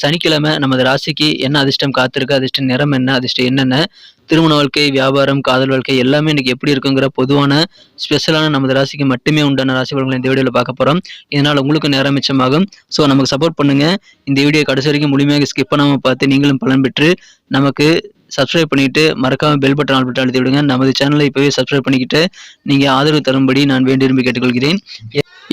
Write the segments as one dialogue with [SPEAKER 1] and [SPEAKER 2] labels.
[SPEAKER 1] சனிக்கிழமை நமது ராசிக்கு என்ன அதிர்ஷ்டம் காத்திருக்கு அதிர்ஷ்டம் நிறம் என்ன அதிர்ஷ்டம் என்னென்ன திருமண வாழ்க்கை வியாபாரம் காதல் வாழ்க்கை எல்லாமே இன்னைக்கு எப்படி இருக்குங்கிற பொதுவான ஸ்பெஷலான நமது ராசிக்கு மட்டுமே உண்டான ராசி பலன்களை இந்த வீடியோவில் பார்க்க போகிறோம் இதனால் உங்களுக்கு நேரம் மிச்சமாகும். ஸோ நமக்கு சப்போர்ட் பண்ணுங்க. இந்த வீடியோ கடைசி வரைக்கும் முழுமையாக ஸ்கிப் பண்ணாமல் பார்த்து நீங்களும் பலன் பெற்று நமக்கு சப்ஸ்கிரைப் பண்ணிட்டு மறக்காம பெல் பட்டன் ஆல் பட்டன் அழுத்தி விடுங்க. நமது சேனலை இப்போவே சப்ஸ்கிரைப் பண்ணிக்கிட்டு நீங்கள் ஆதரவு தரும்படி நான் வேண்டி விரும்பி கேட்டுக்கொள்கிறேன்.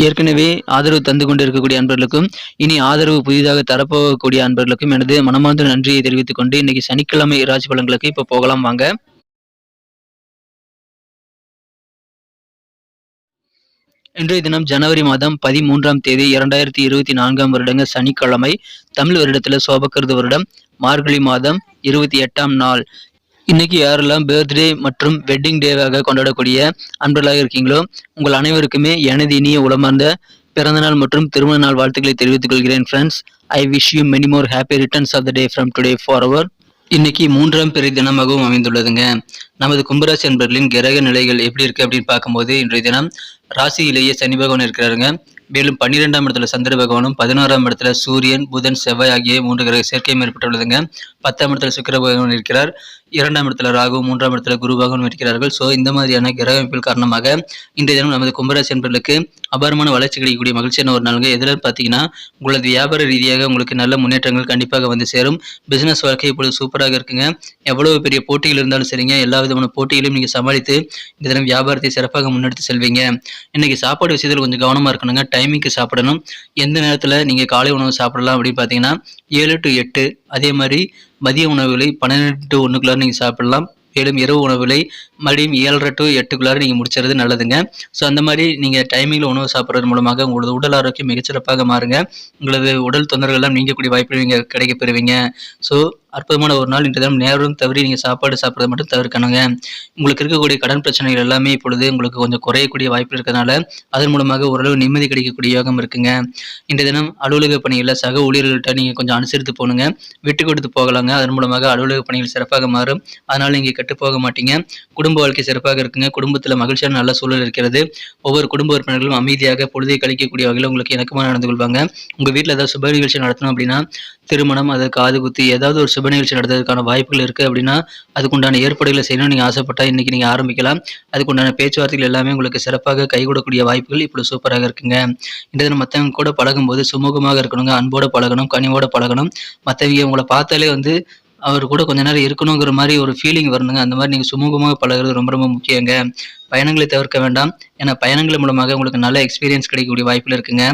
[SPEAKER 1] ஏற்கனவே ஆதரவு தந்து கொண்டு இருக்கக்கூடிய அன்பர்களுக்கும் இனி ஆதரவு புதிதாக தரப்போகக்கூடிய அன்பர்களுக்கும் எனது மனமார்ந்த நன்றியை தெரிவித்துக் கொண்டு இன்னைக்கு சனிக்கிழமை ராசி பலன்களுக்கு இப்போ போகலாம் வாங்க. இன்றைய தினம் ஜனவரி மாதம் பதிமூன்றாம் தேதி இரண்டாயிரத்தி இருபத்தி நான்காம் வருடங்க சனிக்கிழமை தமிழ் வருடத்துல சோபக்கிருது வருடம் மார்கழி மாதம் இருபத்தி எட்டாம் நாள். இன்னைக்கு யாரெல்லாம் பர்த்டே மற்றும் வெட்டிங் டேவாக கொண்டாடக்கூடிய அன்பர்களாக இருக்கீங்களோ உங்கள் அனைவருக்குமே எனது இனிய உளமார்ந்த பிறந்தநாள் மற்றும் திருமண நாள் வாழ்த்துக்களை தெரிவித்துக் கொள்கிறேன் friends I wish you many more happy returns of the day from today for அவர் இன்னைக்கு மூன்றாம் பிறை தினமாகவும் அமைந்துள்ளதுங்க. நமது கும்பராசி அன்பர்களின் கிரக நிலைகள் எப்படி இருக்கு அப்படின்னு பார்க்கும்போது இன்றைய தினம் ராசியிலேயே சனி பகவான் இருக்கிறாருங்க. மேலும் பன்னிரெண்டாம் இடத்துல சந்திர பகவானும் பதினோராம் இடத்துல சூரியன் புதன் செவ்வாய் ஆகிய மூன்று கிரக சேர்க்கையும் ஏற்பட்டுள்ளதுங்க. பத்தாம் இடத்துல சுக்கர பகவான் இருக்கிறார். இரண்டாம் இடத்துல ராகு மூன்றாம் இடத்துல குரு பகவான் இருக்கிறார்கள். ஸோ இந்த மாதிரியான கிரக அமைப்பில் காரணமாக இன்றைய தினம் நமது கும்பராசி என்பர்களுக்கு அபாரமான வளர்ச்சி கிடைக்கக்கூடிய மகிழ்ச்சியான ஒரு நாளுங்க. எதில் பார்த்தீங்கன்னா உங்களது வியாபார ரீதியாக உங்களுக்கு நல்ல முன்னேற்றங்கள் கண்டிப்பாக வந்து சேரும். பிசினஸ் வாழ்க்கை இப்பொழுது சூப்பராக இருக்குங்க. எவ்வளவு பெரிய போட்டிகள் இருந்தாலும் சரிங்க. எல்லா விதமான போட்டிகளையும் நீங்கள் சமாளித்து இந்த தினம் வியாபாரத்தை சிறப்பாக முன்னெடுத்து செல்வீங்க. இன்னைக்கு சாப்பாடு விஷயத்தில் கொஞ்சம் கவனமாக இருக்கணுங்க. டைமிங்க்கு சாப்பிடணும். எந்த நேரத்தில் நீங்கள் காலை உணவு சாப்பிடலாம் அப்படின்னு பார்த்தீங்கன்னா ஏழு டு எட்டு அதே மாதிரி மதிய உணவுகளை பன்னெண்டு டு ஒன்றுக்குள்ளார நீங்கள் சாப்பிடலாம். மேலும் இரவு உணவுகளை மறுபடியும் ஏழரை டு எட்டுக்குள்ளார நீங்கள் முடிச்சுறது நல்லதுங்க. ஸோ அந்த மாதிரி நீங்கள் டைமிங்கில் உணவு சாப்பிட்றது மூலமாக உங்களது உடல் ஆரோக்கியம் மிகச்சிறப்பாக மாறுங்க. உங்களது உடல் தொந்தரவுகள்லாம் நீங்கக்கூடிய வாய்ப்பு நீங்கள் கிடைக்க பெறுவீங்க. ஸோ அற்புதமான ஒரு நாள் இன்றைய தினம் நேரம் தவறி நீங்கள் சாப்பாடு சாப்பிட்றத மட்டும் தவிர்க்கணுங்க. உங்களுக்கு இருக்கக்கூடிய கடன் பிரச்சனைகள் எல்லாமே இப்பொழுது உங்களுக்கு கொஞ்சம் குறையக்கூடிய வாய்ப்பு இருக்கிறதுனால அதன் மூலமாக ஓரளவு நிம்மதி கிடைக்கக்கூடிய யோகம் இருக்குங்க. இன்றைய தினம் அலுவலக பணிகளில் சக ஊழியர்கள்ட்ட நீங்கள் கொஞ்சம் அனுசரித்து போகணுங்க விட்டு கொடுத்து போகலாங்க. அதன் மூலமாக அலுவலக பணிகள் சிறப்பாக மாறும். அதனால் நீங்கள் கெட்டு போக மாட்டீங்க. குடும்ப வாழ்க்கை சிறப்பாக இருக்குங்க. குடும்பத்தில் மகிழ்ச்சியான நல்ல சூழல் இருக்கிறது. ஒவ்வொரு குடும்ப உறுப்பினர்களும் அமைதியாக பொழுதை கழிக்கக்கூடிய வகையில் உங்களுக்கு இணக்கமாக நடந்து கொள்வாங்க. உங்கள் வீட்டில் ஏதாவது சுப நிகழ்ச்சி நடத்தணும் அப்படின்னா திருமணம் அது காது குத்தி ஏதாவது ஒரு சுப நிகழ்ச்சி நடத்துறதுக்கான வாய்ப்புகள் இருக்குது அப்படின்னா அதுக்குண்டான ஏற்பாடுகளை செய்யணும்னு நீங்கள் ஆசைப்பட்டால் இன்றைக்கி நீங்கள் ஆரம்பிக்கலாம். அதுக்குண்டான பேச்சுவார்த்தைகள் எல்லாமே உங்களுக்கு சிறப்பாக கைகூடக்கூடிய வாய்ப்புகள் இப்படி சூப்பராக இருக்குங்க. இந்த தினம் மற்றவங்க கூட பழகும்போது சுமூகமாக இருக்கணுங்க அன்போடு பழகணும் கனிவோட பழகணும். மற்றவங்க உங்களை பார்த்தாலே வந்து அவர் கூட கொஞ்ச நேரம் இருக்கணுங்கிற மாதிரி ஒரு ஃபீலிங் வரணுங்க. அந்த மாதிரி நீங்கள் சுமூகமாக பழகுறது ரொம்ப ரொம்ப முக்கியங்க. பயணங்களை தவிர்க்க வேண்டாம். ஏன்னா பயணங்கள் மூலமாக உங்களுக்கு நல்ல எக்ஸ்பீரியன்ஸ் கிடைக்கக்கூடிய வாய்ப்பில் இருக்குங்க.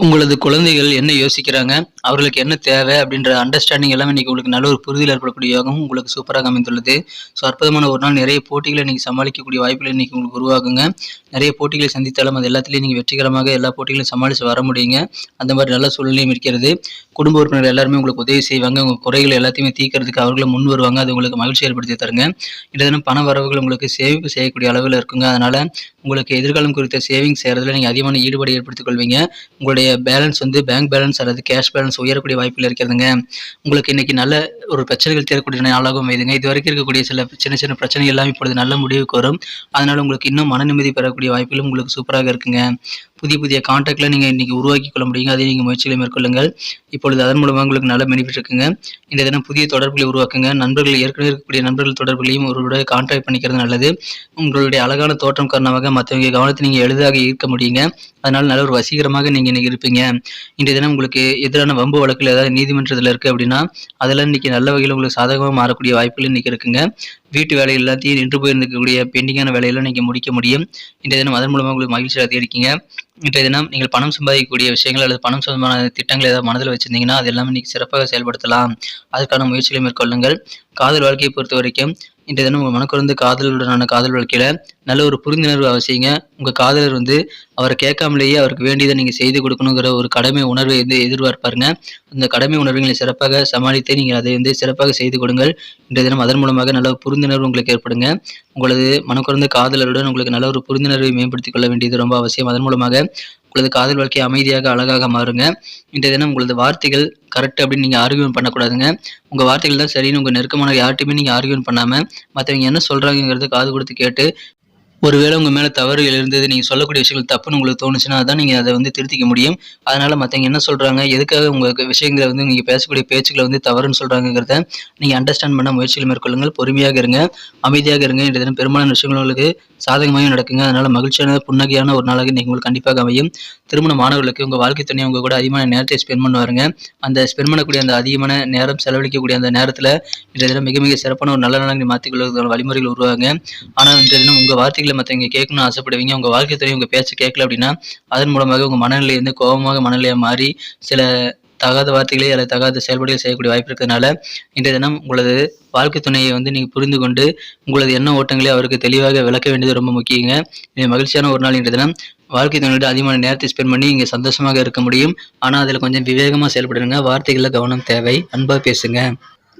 [SPEAKER 1] உங்களது குழந்தைகள் என்ன யோசிக்கிறாங்க? அவர்களுக்கு என்ன தேவை? அப்படின்ற அண்டர்ஸ்டாண்டிங் எல்லாமே இன்னைக்கு உங்களுக்கு நல்ல ஒரு புரிதல் ஏற்படக்கூடிய யோகம் உங்களுக்கு சூப்பராக அமைந்துள்ளது. ஸோ அற்புதமான ஒரு நாள். நிறைய போட்டிகளை இன்னைக்கு சமாளிக்கக்கூடிய வாய்ப்புகள் இன்னைக்கு உங்களுக்கு உருவாகுங்க. நிறைய போட்டிகளை சந்தித்தாலும் அது எல்லாத்துலேயும் நீங்கள் வெற்றிகரமாக எல்லா போட்டிகளையும் சமாளித்து வர முடியுங்க. அந்த மாதிரி நல்ல சூழ்நிலையும் இருக்கிறது. குடும்ப உறுப்பினர் எல்லாருமே உங்களுக்கு உதவி செய்வாங்க. உங்கள் குறைகள் எல்லாத்தையுமே தீர்க்கறதுக்கு அவர்களும் முன் வருவாங்க. அது உங்களுக்கு மகிழ்ச்சி ஏற்படுத்தி தருங்க. இந்த தினம் பண வரவுகள் உங்களுக்கு சேமிப்பு செய்யக்கூடிய அளவில் இருக்குங்க. அதனால் உங்களுக்கு எதிர்காலம் குறித்த சேவிங் செய்கிறதுல நீங்கள் அதிகமான ஈடுபாடு ஏற்படுத்திக் கொள்வீங்க. உங்களுடைய பேலன்ஸ் வந்து பேங்க் பேலன்ஸ் அல்லது கேஷ் பேலன்ஸ் உயரக்கூடிய வாய்ப்புகள் இருக்கிறதுங்க. உங்களுக்கு இன்னைக்கு நல்ல ஒரு பிரச்சனைகள் தீரக்கூடிய நாளாகவும் அமைதுங்க இது வரைக்கும் இருக்கக்கூடிய சில சின்ன சின்ன பிரச்சனைகள் எல்லாம் இப்பொழுது நல்ல முடிவுக்கு வரும். அதனால் உங்களுக்கு இன்னும் மன நிம்மதி பெறக்கூடிய வாய்ப்புகளும் உங்களுக்கு சூப்பராக இருக்குங்க. புதிய புதிய கான்டாக்டில் நீங்கள் இன்றைக்கி உருவாக்கி கொள்ள முடியுங்க. அதை நீங்கள் முயற்சிகளை மேற்கொள்ளுங்கள். இப்பொழுது அதன் மூலமாக உங்களுக்கு நல்ல பெனிஃபிட் இருக்குங்க. இந்த தினம் புதிய தொடர்புகளை உருவாக்குங்க. நண்பர்கள் ஏற்கனவே இருக்கக்கூடிய நண்பர்கள் தொடர்புகளையும் உங்களுடைய கான்டாக்ட் பண்ணிக்கிறது நல்லது. உங்களுடைய அழகான தோற்றம் காரணமாக மற்றவங்க கவனத்தை நீங்கள் எளிதாக ஈர்க்க முடியுங்க. அதனால் நல்ல ஒரு வசீகரமாக நீங்கள் இன்றைக்கி இருப்பீங்க. இன்றைய தினம் உங்களுக்கு எதிரான வம்பு வழக்கில் ஏதாவது நீதிமன்றத்தில் இருக்குது அப்படின்னா அதெல்லாம் இன்றைக்கி நல்ல வகையில் உங்களுக்கு சாதகமாக மாறக்கூடிய வாய்ப்புகள் இன்றைக்கி இருக்குங்க. வீட்டு வேலை எல்லாத்தையும் நின்று போயிருந்துக்கக்கூடிய பெண்டிங்கான வேலையெல்லாம் நீங்கள் முடிக்க முடியும். இன்றைய தினம் அதன் மூலமாக உங்களுக்கு மகிழ்ச்சி அதிகரிக்கீங்க இன்றைய தினம் நீங்கள் பணம் சம்பாதிக்கக்கூடிய விஷயங்கள் அல்லது பணம் சம்பந்தமான திட்டங்கள் ஏதாவது மனதில் வச்சிருந்தீங்கன்னா அது எல்லாமே இன்னைக்கு சிறப்பாக செயல்படுத்தலாம். அதற்கான முயற்சிகளை மேற்கொள்ளுங்கள். காதல் வாழ்க்கையை பொறுத்த வரைக்கும் இன்றைய தினம் உங்கள் மனக்குறந்து காதலுடனான காதல் வாழ்க்கையில் நல்ல ஒரு புரிந்துணர்வு அவசியங்க. உங்கள் காதலர் வந்து அவரை கேட்காமலேயே அவருக்கு வேண்டியதை நீங்கள் செய்து கொடுக்கணுங்கிற ஒரு கடமை உணர்வை வந்து எதிர்பார்ப்பாருங்க அந்த கடமை உணர்வுகளை சிறப்பாக சமாளித்து நீங்கள் அதை வந்து சிறப்பாக செய்து கொடுங்கள். இன்றைய தினம் அதன் மூலமாக நல்ல புரிந்துணர்வு உங்களுக்கு ஏற்படுங்க. உங்களது மனக்குறந்த காதலருடன் உங்களுக்கு நல்ல ஒரு புரிந்துணர்வை மேம்படுத்திக் கொள்ள வேண்டியது ரொம்ப அவசியம். அதன் மூலமாக உங்களது காதல் வாழ்க்கை அமைதியாக அழகாக மாறுங்க. இன்றைய தினம் உங்களது வார்த்தைகள் கரெக்ட் அப்படின்னு நீங்கள் ஆர்கியூமெண்ட் பண்ணக்கூடாதுங்க. உங்கள் வார்த்தைகள் தான் சரின்னு உங்கள் நெருக்கமான யார்ட்டையுமே நீங்கள் ஆர்கியூமெண்ட் பண்ணாமல் மற்றவங்க என்ன சொல்கிறாங்கிறத காது கொடுத்து கேட்டு ஒருவேளை உங்கள் மேலே தவறுகள் இருந்தது நீங்கள் சொல்லக்கூடிய விஷயங்கள் தப்புன்னு உங்களுக்கு தோணுச்சுன்னா தான் நீங்கள் அதை வந்து திருத்திக்க முடியும். அதனால் மற்றவங்க என்ன சொல்கிறாங்க எதுக்காக உங்களுக்கு விஷயங்களை வந்து நீங்கள் பேசக்கூடிய பேச்சுக்களை வந்து தவறுன்னு சொல்கிறாங்கிறத நீங்கள் அண்டர்ஸ்டாண்ட் பண்ண முயற்சிகள் மேற்கொள்ளுங்கள். பொறுமையாக இருங்க அமைதியாக இருங்க. இன்றைய தினம் பெரும்பாலான விஷயங்கள் உங்களுக்கு சாதகமாகவும் நடக்குங்க. அதனால் மகிழ்ச்சியான புன்னகையான ஒரு நாளாக நீங்கள் உங்களுக்கு கண்டிப்பாக அமையும். திருமண மாணவர்களுக்கு உங்கள் வாழ்க்கை துணை உங்கள் கூட அதிகமான நேரத்தை ஸ்பெண்ட் பண்ணுவாருங்க. அந்த ஸ்பெண்ட் பண்ணக்கூடிய அந்த அதிகமான நேரம் செலவழிக்கக்கூடிய அந்த நேரத்தில் இன்றைய தினம் மிக மிக சிறப்பான ஒரு நல்ல நாளாக மாற்றிக்கொள்வதற்கான வழிமுறைகள் உருவாங்க ஆனால் இன்றைய தினம் உங்கள் வார்த்தைகளை மற்றவங்க கேட்கணும்னு ஆசைப்படுவீங்க உங்கள் வாழ்க்கை துறை உங்கள் பேச்சை கேட்கல அப்படின்னா அதன் மூலமாக உங்கள் மனநிலை வந்து கோபமாக மனநிலையாக மாறி சில தகாத வார்த்தைகளே அல்லது தகாத செயல்பாடுகளை செய்யக்கூடிய வாய்ப்பு இருக்கிறதுனால இன்றைய தினம் உங்களது வாழ்க்கை துணையை வந்து நீங்கள் புரிந்து கொண்டு உங்களது எண்ண ஓட்டங்களை அவருக்கு தெளிவாக விளக்க வேண்டியது ரொம்ப முக்கியங்க. இது மகிழ்ச்சியான ஒரு நாள் இன்றைய தினம். வாழ்க்கை துணையோட அதிகமான நேரத்தை ஸ்பெண்ட் பண்ணி இங்கே சந்தோஷமாக இருக்க முடியும். ஆனால் அதில் கொஞ்சம் விவேகமாக செயல்படுங்க. வார்த்தைகளில் கவனம் தேவை. அன்பாக பேசுங்க.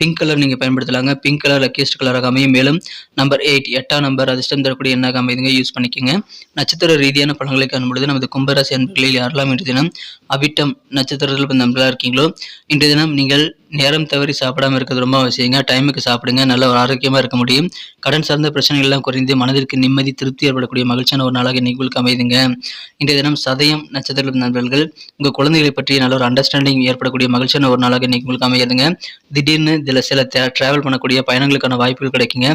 [SPEAKER 1] பிங்க் கலர் நீங்கள் பயன்படுத்தலாங்க. பிங்க் கலர் லக்கியஸ்ட் கலராக அமையும். மேலும் நம்பர் எயிட் எட்டாம் நம்பர் அதிர்ஷ்டம் தரக்கூடிய எண்ணாக அமைதுங்க. யூஸ் பண்ணிக்கோங்க. நட்சத்திர ரீதியான பலன்களை காணும்பொழுது நமது கும்பராசி அன்பர்களில் யாரெல்லாம் இன்றைய தினம் அவிட்டம் நட்சத்திரத்தில் நம்பராக இருக்கீங்களோ இன்றைய தினம் நீங்கள் நேரம் தவறி சாப்பிடாம இருக்கிறது ரொம்ப அவசியங்க. டைமுக்கு சாப்பிடுங்க. நல்ல ஒரு ஆரோக்கியமாக இருக்க முடியும். கடன் சார்ந்த பிரச்சனைகள் எல்லாம் குறைந்து மனதிற்கு நிம்மதி திருப்தி ஏற்படக்கூடிய மகிழ்ச்சியான ஒரு நாளாக இன்னைக்கு உங்களுக்கு அமைதுங்க. இன்றைய தினம் சதயம் நட்சத்திர நண்பர்கள் உங்கள் குழந்தைகளை பற்றி நல்ல ஒரு அண்டர்ஸ்டாண்டிங் ஏற்படக்கூடிய மகிழ்ச்சியான ஒரு நாளாக இன்னைக்கு உங்களுக்கு அமையுதுங்க. திடீர்னு இதில் சில ட்ராவல் பண்ணக்கூடிய பயணங்களுக்கான வாய்ப்புகள் கிடைக்குங்க.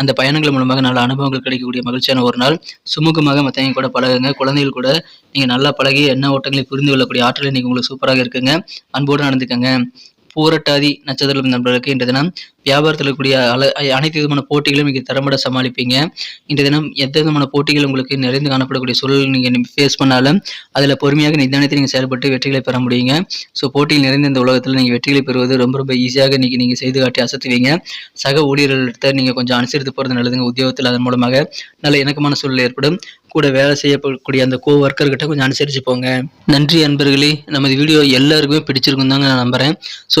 [SPEAKER 1] அந்த பயணங்கள் மூலமாக நல்ல அனுபவங்கள் கிடைக்கக்கூடிய மகிழ்ச்சியான ஒரு நாள். சுமூகமாக மற்றவங்க கூட பழகுங்க. குழந்தைகள் கூட நீங்கள் நல்லா பழகி என்ன ஓட்டங்களை புரிந்து கொள்ளக்கூடிய ஆற்றலை இன்னைக்கு உங்களுக்கு சூப்பராக இருக்குங்க. அன்போடு நடந்துக்கங்க. பூரட்டாதி நட்சத்திரம் நண்பர்களுக்கு இன்றைய தினம் வியாபாரத்தில் இருக்கக்கூடிய அனைத்து விதமான போட்டிகளும் நீங்கள் திறம்பட சமாளிப்பீங்க. இன்றைய தினம் எந்த விதமான போட்டிகள் உங்களுக்கு நிறைந்து காணப்படக்கூடிய சூழல் நீங்கள் ஃபேஸ் பண்ணாலும் அதில் பொறுமையாக நிதானத்தை நீங்கள் செயல்பட்டு வெற்றிகளை பெற முடியுங்க. ஸோ போட்டியில் நிறைந்த இந்த உலகத்தில் நீங்கள் வெற்றிகளை பெறுவது ரொம்ப ரொம்ப ஈஸியாக இன்றைக்கி நீங்கள் செய்து காட்டி அசத்துவீங்க. சக ஊழியர்கள்ட்ட நீங்கள் கொஞ்சம் அனுசரித்து போகிறது நல்லதுங்க. உத்தியோகத்தில் அதன் மூலமாக நல்ல இணக்கமான சூழல் ஏற்படும். கூட வேலை செய்யக்கூடிய அந்த கோ ஒர்க்கர்கிட்ட கொஞ்சம் அனுசரித்து போங்க. நன்றி அன்பர்களே. நமது வீடியோ எல்லாருக்குமே பிடிச்சிருக்கும் தாங்க நான் நம்புகிறேன் ஸோ